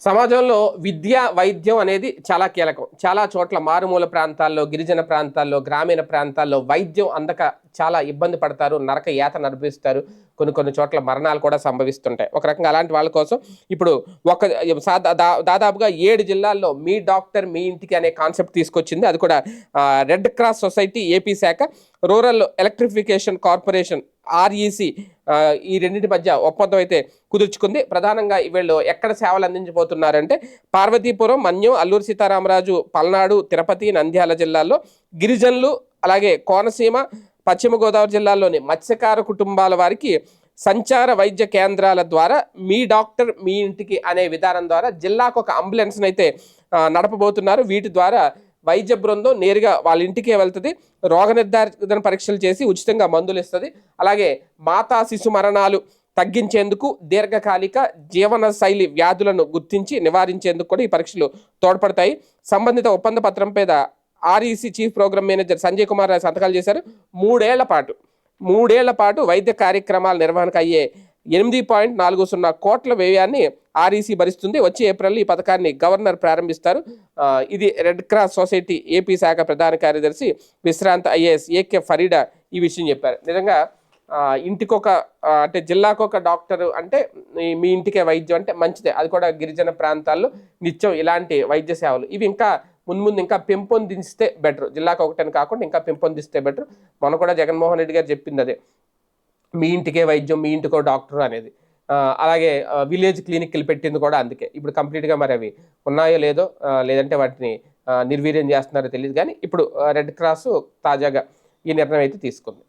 సమాజంలో విద్య వైద్యం అనేది చాలా కీలకం. చాలా చోట్ల మారుమూల ప్రాంతాల్లో గిరిజన ప్రాంతాల్లో గ్రామీణ ప్రాంతాల్లో వైద్యం అందక చాలా ఇబ్బంది పడతారు నరక యాత నడిపిస్తారు కొన్ని కొన్ని చోట్ల మరణాలు కూడా సంభవిస్తుంటాయి. ఒక రకంగా అలాంటి వాళ్ళ కోసం ఇప్పుడు ఒక దా- దాదాపుగా ఏడు జిల్లాల్లో మీ డాక్టర్ మీ ఇంటికి అనే కాన్సెప్ట్ తీసుకొచ్చింది. అది కూడా రెడ్ క్రాస్ సొసైటీ ఏపీ శాఖ రూరల్ ఎలక్ట్రిఫికేషన్ కార్పొరేషన్ ఆర్ఈసీ ఈ రెండింటి మధ్య ఒప్పందం అయితే కుదుర్చుకుంది. ప్రధానంగా వీళ్ళు ఎక్కడ సేవలు అందించబోతున్నారంటే పార్వతీపురం మన్యం అల్లూరు సీతారామరాజు పల్నాడు తిరుపతి నంద్యాల జిల్లాల్లో గిరిజనులు అలాగే కోనసీమ పశ్చిమ గోదావరి జిల్లాలోని మత్స్యకార కుటుంబాల వారికి సంచార వైద్య కేంద్రాల ద్వారా మీ డాక్టర్ మీ ఇంటికి అనే విధానం ద్వారా జిల్లాకు ఒక అంబులెన్స్ని అయితే నడపబోతున్నారు. వీటి ద్వారా వైద్య బృందం నేరుగా వాళ్ళ ఇంటికే వెళ్తుంది. రోగ నిర్ధారణ పరీక్షలు చేసి ఉచితంగా మందులు ఇస్తుంది. అలాగే మాతా శిశు మరణాలు తగ్గించేందుకు దీర్ఘకాలిక జీవన శైలి వ్యాధులను గుర్తించి నివారించేందుకు కూడా ఈ పరీక్షలు తోడ్పడతాయి. సంబంధిత ఒప్పంద పత్రం మీద REC chief programme manager Sanjay Kumar సంతకాలు చేశారు. మూడేళ్ళ పాటు మూడేళ్ళ పాటు వైద్య కార్యక్రమాల నిర్వహణకు అయ్యే ఎనిమిది పాయింట్ నాలుగు సున్నా కోట్ల వ్యయాన్ని ఆర్ఈసీ భరిస్తుంది. వచ్చే ఏప్రిల్ ఈ పథకాన్ని గవర్నర్ ప్రారంభిస్తారు. ఇది రెడ్ క్రాస్ సొసైటీ ఏపీ శాఖ ప్రధాన కార్యదర్శి విశ్రాంత్ ఐఏఎస్ ఏకే ఫరీడా ఈ విషయం చెప్పారు. నిజంగా ఇంటికొక అంటే జిల్లాకొక డాక్టర్ అంటే మీ ఇంటికే వైద్యం అంటే మంచిదే. అది కూడా గిరిజన ప్రాంతాల్లో నిత్యం ఇలాంటి వైద్య సేవలు. ఇవి ఇంకా మున్ముందు ఇంకా పెంపొందిస్తే బెటర్ జిల్లాకు ఒకటని కాకుండా ఇంకా పెంపొందిస్తే బెటర్ మొన్న కూడా జగన్మోహన్ రెడ్డి గారు చెప్పింది అదే. మీ ఇంటికే వైద్యం మీ ఇంటికో డాక్టర్ అనేది. అలాగే విలేజ్ క్లినిక్లు పెట్టింది కూడా అందుకే. ఇప్పుడు కంప్లీట్గా మరి అవి ఉన్నాయో లేదో లేదంటే వాటిని నిర్వీర్యం చేస్తున్నారో తెలియదు కానీ ఇప్పుడు రెడ్ క్రాస్ తాజాగా ఈ నిర్ణయం అయితే తీసుకుంది.